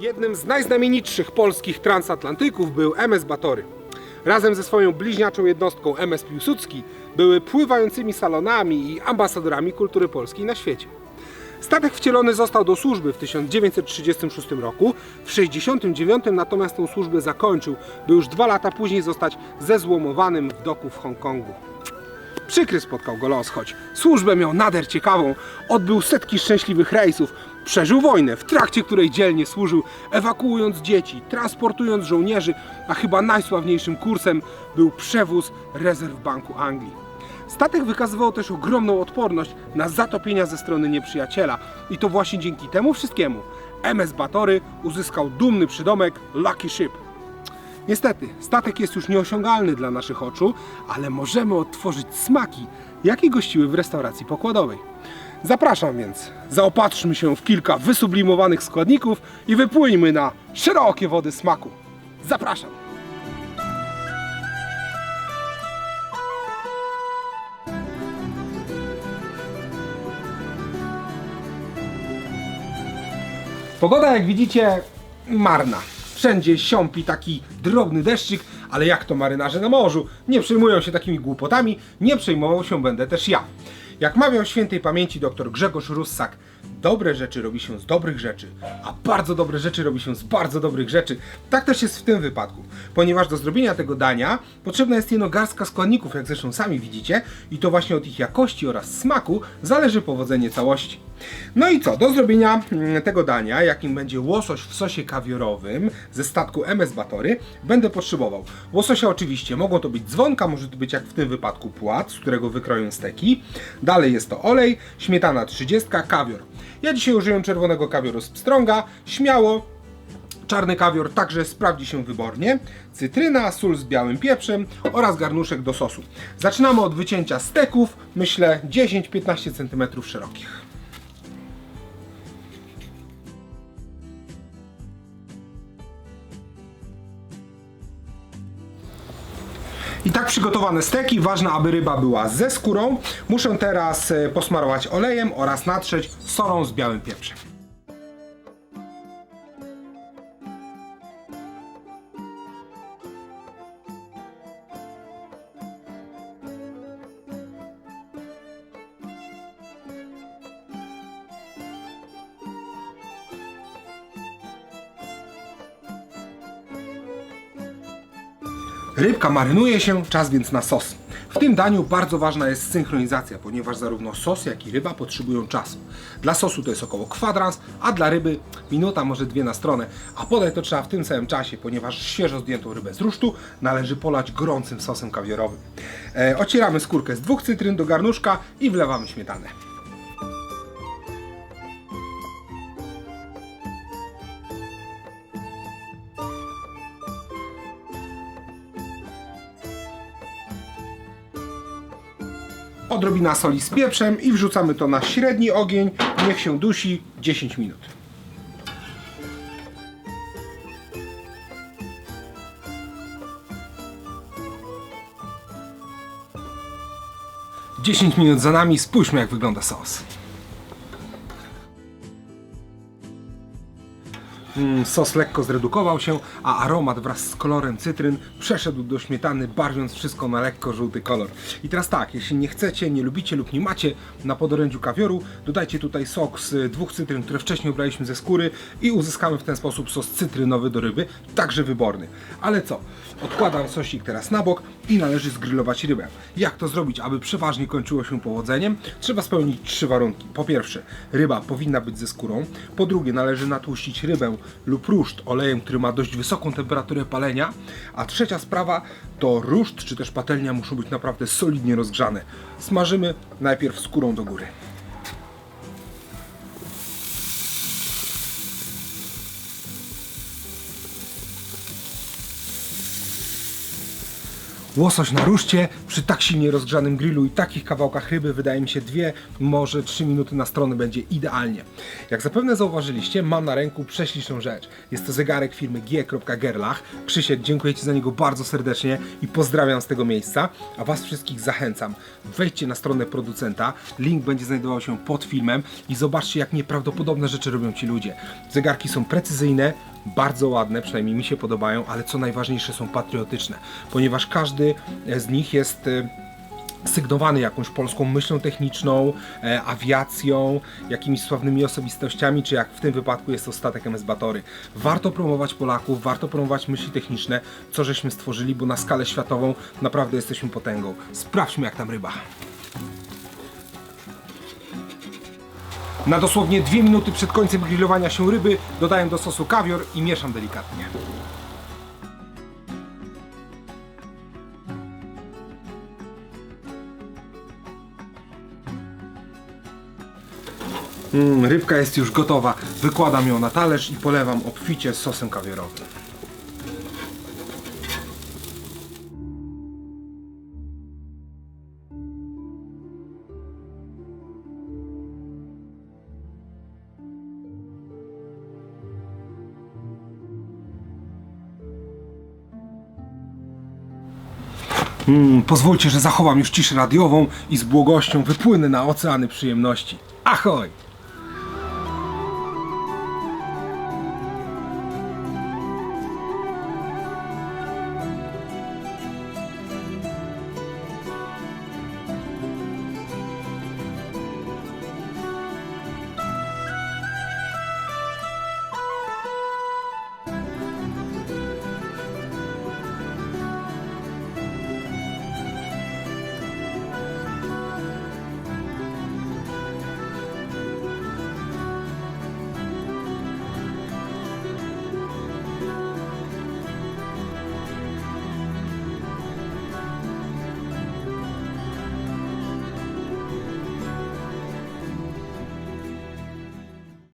Jednym z najznamienitszych polskich transatlantyków był MS Batory. Razem ze swoją bliźniaczą jednostką MS Piłsudski były pływającymi salonami i ambasadorami kultury polskiej na świecie. Statek wcielony został do służby w 1936 roku, w 1969 natomiast tę służbę zakończył, by już dwa lata później zostać zezłomowanym w doku w Hongkongu. Przykry spotkał go los, choć służbę miał nader ciekawą, odbył setki szczęśliwych rejsów, przeżył wojnę, w trakcie której dzielnie służył, ewakuując dzieci, transportując żołnierzy, a chyba najsławniejszym kursem był przewóz rezerw Banku Anglii. Statek wykazywał też ogromną odporność na zatopienia ze strony nieprzyjaciela i to właśnie dzięki temu wszystkiemu MS Batory uzyskał dumny przydomek Lucky Ship. Niestety, statek jest już nieosiągalny dla naszych oczu, ale możemy odtworzyć smaki, jakie gościły w restauracji pokładowej. Zapraszam więc, zaopatrzmy się w kilka wysublimowanych składników i wypłyńmy na szerokie wody smaku. Zapraszam! Pogoda, jak widzicie, marna. Wszędzie siąpi taki drobny deszczyk, ale jak to marynarze na morzu, nie przejmują się takimi głupotami, nie przejmował się będę też ja. Jak mawiał świętej pamięci dr Grzegorz Russak, dobre rzeczy robi się z dobrych rzeczy, a bardzo dobre rzeczy robi się z bardzo dobrych rzeczy. Tak też jest w tym wypadku, ponieważ do zrobienia tego dania potrzebna jest jeno garstka składników, jak zresztą sami widzicie, i to właśnie od ich jakości oraz smaku zależy powodzenie całości. No i co, do zrobienia mm, tego dania, jakim będzie łosoś w sosie kawiorowym ze statku MS Batory, będę potrzebował łososia oczywiście, mogą to być dzwonka, może to być jak w tym wypadku płat, z którego wykroję steki. Dalej jest to olej, śmietana 30, kawior. Ja dzisiaj użyję czerwonego kawioru z pstrąga, śmiało, Czarny kawior także sprawdzi się wybornie. Cytryna, sól z białym pieprzem oraz garnuszek do sosu. Zaczynamy od wycięcia steków, myślę 10-15 cm szerokich. Tak przygotowane steki, ważne aby ryba była ze skórą. Muszę teraz e, posmarować olejem oraz natrzeć solą z białym pieprzem. Rybka marynuje się, czas więc na sos. W tym daniu bardzo ważna jest synchronizacja, ponieważ zarówno sos, jak i ryba potrzebują czasu. Dla sosu to jest około kwadrans, a dla ryby minuta, może dwie na stronę. A podać to trzeba w tym samym czasie, ponieważ świeżo zdjętą rybę z rusztu należy polać gorącym sosem kawiorowym. E, ocieramy skórkę z dwóch cytryn do garnuszka i wlewamy śmietanę. Odrobina soli z pieprzem i wrzucamy to na średni ogień, niech się dusi 10 minut. Dziesięć minut za nami, spójrzmy jak wygląda sos. Sos lekko zredukował się, a aromat wraz z kolorem cytryn przeszedł do śmietany, barwiąc wszystko na lekko żółty kolor. I teraz tak, jeśli nie chcecie, nie lubicie lub nie macie na podorędziu kawioru, dodajcie tutaj sok z dwóch cytryn, które wcześniej obraliśmy ze skóry i uzyskamy w ten sposób sos cytrynowy do ryby, także wyborny. Ale co? Odkładam sosik teraz na bok i należy zgrillować rybę. Jak to zrobić, aby przeważnie kończyło się powodzeniem? Trzeba spełnić trzy warunki. Po pierwsze, ryba powinna być ze skórą. Po drugie, należy natłuścić rybę lub ruszt olejem, który ma dość wysoką temperaturę palenia. A trzecia sprawa to ruszt czy też patelnia muszą być naprawdę solidnie rozgrzane. Smażymy najpierw skórą do góry. Łosoś na ruszcie przy tak silnie rozgrzanym grillu i takich kawałkach ryby wydaje mi się dwie, może trzy minuty na stronę będzie idealnie. Jak zapewne zauważyliście, mam na ręku prześliczną rzecz. Jest to zegarek firmy G.Gerlach. Krzysiek, dziękuję Ci za niego bardzo serdecznie i pozdrawiam z tego miejsca. A Was wszystkich zachęcam. Wejdźcie na stronę producenta, link będzie znajdował się pod filmem i zobaczcie jak nieprawdopodobne rzeczy robią ci ludzie. Zegarki są precyzyjne, bardzo ładne, przynajmniej mi się podobają, ale co najważniejsze są patriotyczne, ponieważ każdy z nich jest e, sygnowany jakąś polską myślą techniczną, e, awiacją, jakimiś sławnymi osobistościami, czy jak w tym wypadku jest to statek MS Batory. Warto promować Polaków, warto promować myśli techniczne, co żeśmy stworzyli, bo na skalę światową naprawdę jesteśmy potęgą. Sprawdźmy jak tam ryba. Na dosłownie dwie minuty przed końcem grillowania się ryby dodaję do sosu kawior i mieszam delikatnie. Mm, rybka jest już gotowa. Wykładam ją na talerz i polewam obficie sosem kawiorowym. Mm, pozwólcie, że zachowam już ciszę radiową i z błogością wypłynę na oceany przyjemności. Ahoj!